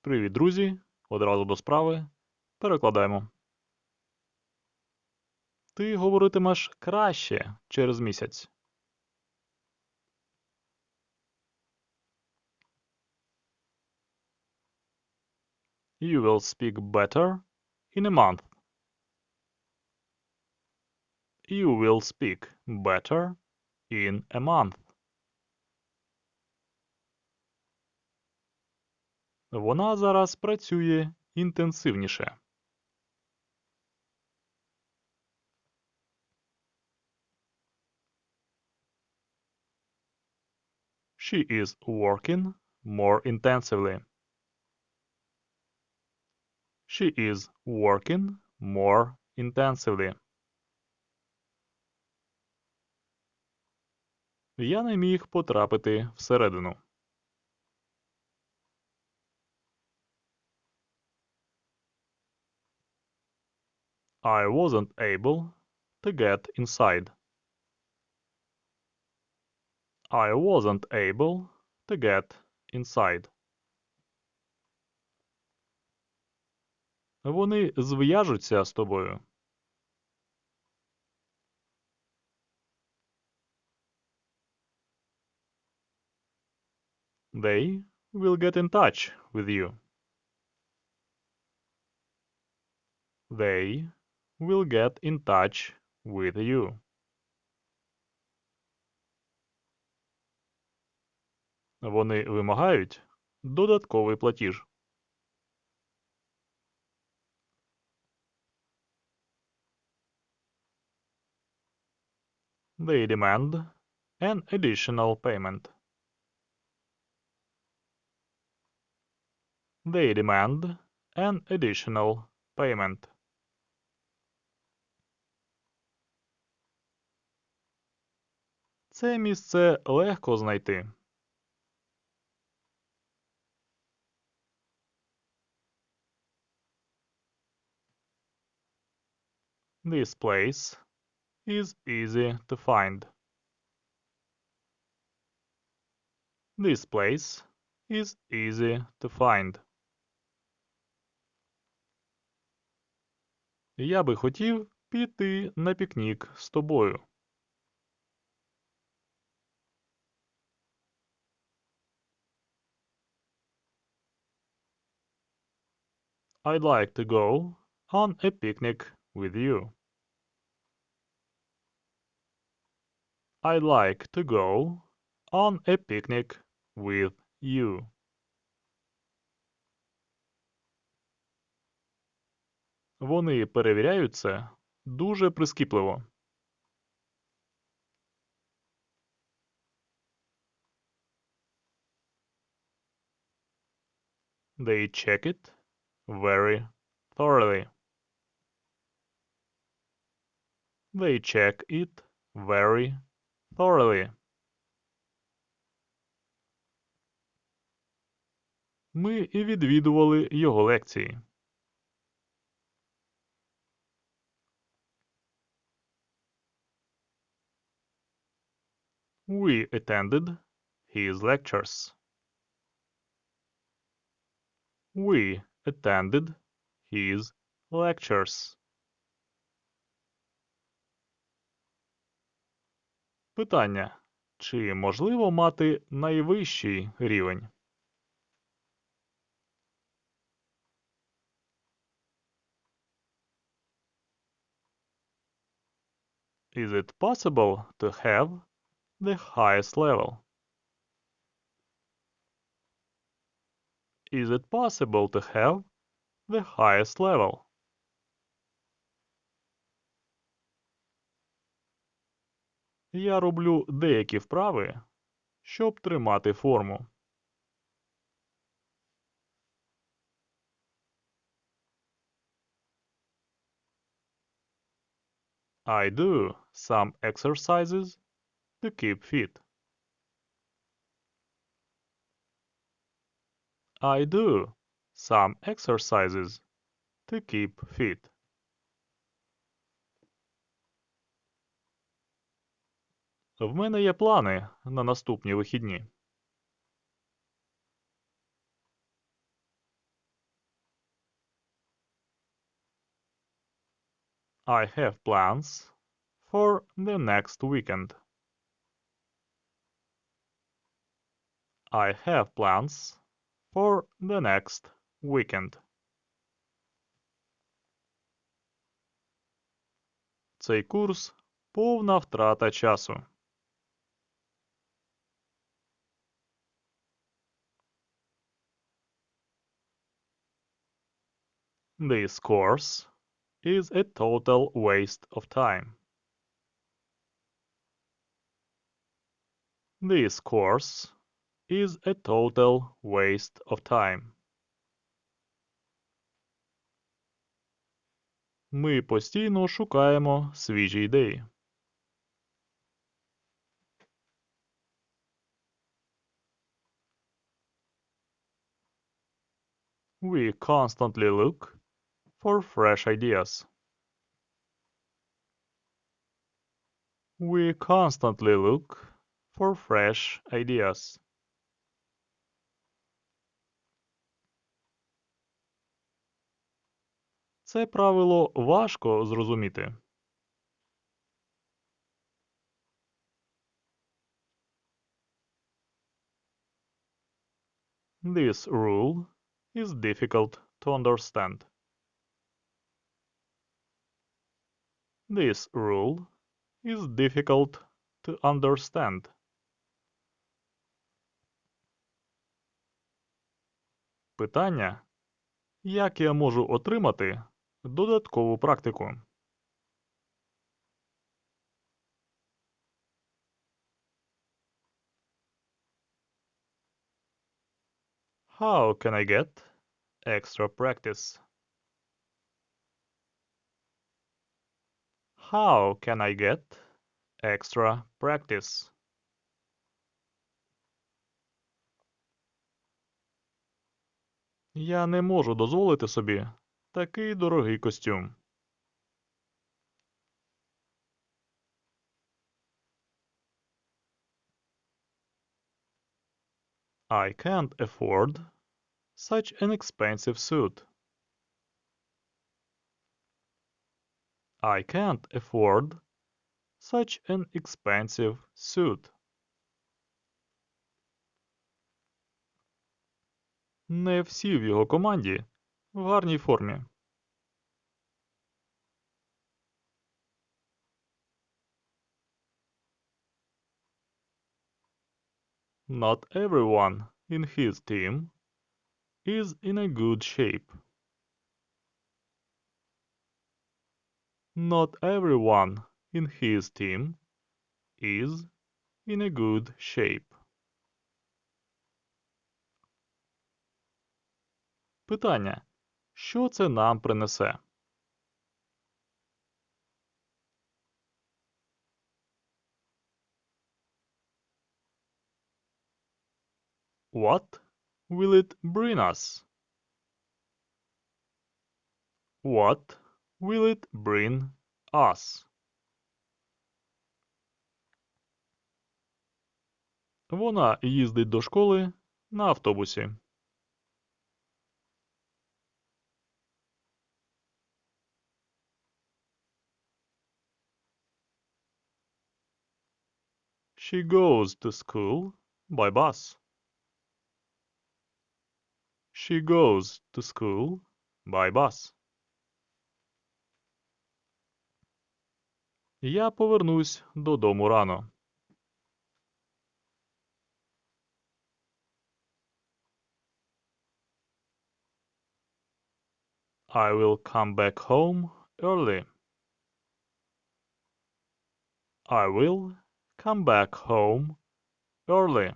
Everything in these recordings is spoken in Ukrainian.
Привіт, друзі! Одразу до справи. Перекладаємо. Ти говоритимеш краще через місяць. You will speak better in a month. You will speak better in a month. Вона зараз працює інтенсивніше. She is working more intensively. She is working more intensively. Я не міг потрапити всередину. I wasn't able to get inside. I wasn't able to get inside. Вони зв'яжуться з тобою. They will get in touch with you. They will get in touch with you. Вони вимагають додатковий платіж. They demand an additional payment. They demand an additional payment. Це місце легко знайти. This place is easy to find. This place is easy to find. Я би хотів піти на пікнік з тобою. I'd like to go on a picnic with you. I'd like to go on a picnic with you. Вони перевіряють це дуже прискіпливо. They check it very thoroughly. They check it very thoroughly. Ми і відвідували його лекції. We attended his lectures. We attended his lectures. Питання. Чи можливо мати найвищий рівень? Is it possible to have the highest level? Is it possible to have the highest level? Я роблю деякі вправи, щоб тримати форму. I do some exercises to keep fit. I do some exercises to keep fit. В мене є плани на наступні вихідні. I have plans for the next weekend. I have plans for the next weekend. Цей курс повна втрата часу. This course is a total waste of time. This course is a total waste of time. Ми постійно шукаємо свіжі ідеї. We constantly look for fresh ideas. We constantly look for fresh ideas. Це правило важко зрозуміти. This rule is difficult to understand. This rule is difficult to understand. Питання як я можу отримати додаткову практику? How can I get extra practice? How can I get extra practice? Я не можу дозволити собі такий дорогий костюм. I can't afford such an expensive suit. I can't afford such an expensive suit. Не всі в його команді в гарній формі. Not everyone in his team is in a good shape. Not everyone in his team is in a good shape. Питання. Що це нам принесе? What will it bring us? What will it bring us? Вона їздить до школи на автобусі. She goes to school by bus. She goes to school by bus. Я повернусь додому рано. I will come back home early. I will come back home early.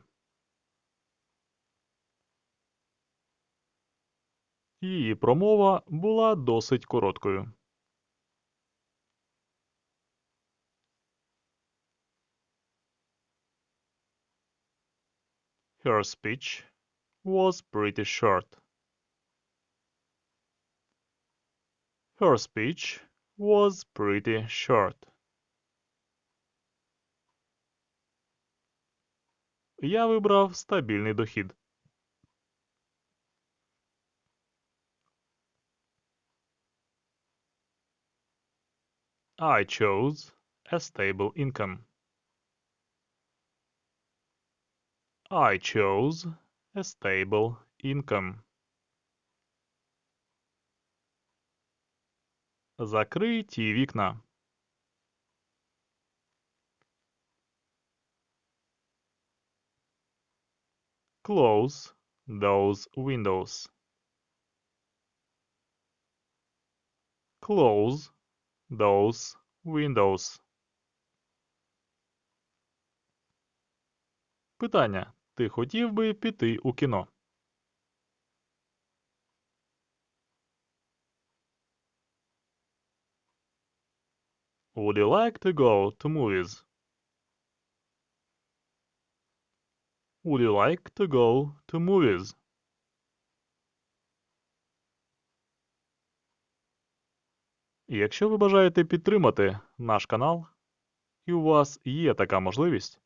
Її промова була досить короткою. Her speech was pretty short. Her speech was pretty short. Я вибрав стабільний дохід. I chose a stable income. I chose a stable income. Закрий ті вікна. Close those windows. Close those windows. Питання. Ти хотів би піти у кіно? Would you like to go to movies? Would you like to go to movies? Якщо ви бажаєте підтримати наш канал, і у вас є така можливість,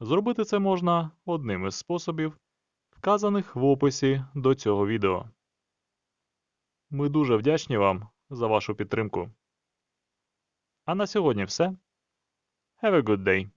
зробити це можна одним із способів, вказаних в описі до цього відео. Ми дуже вдячні вам за вашу підтримку. А на сьогодні все. Have a good day!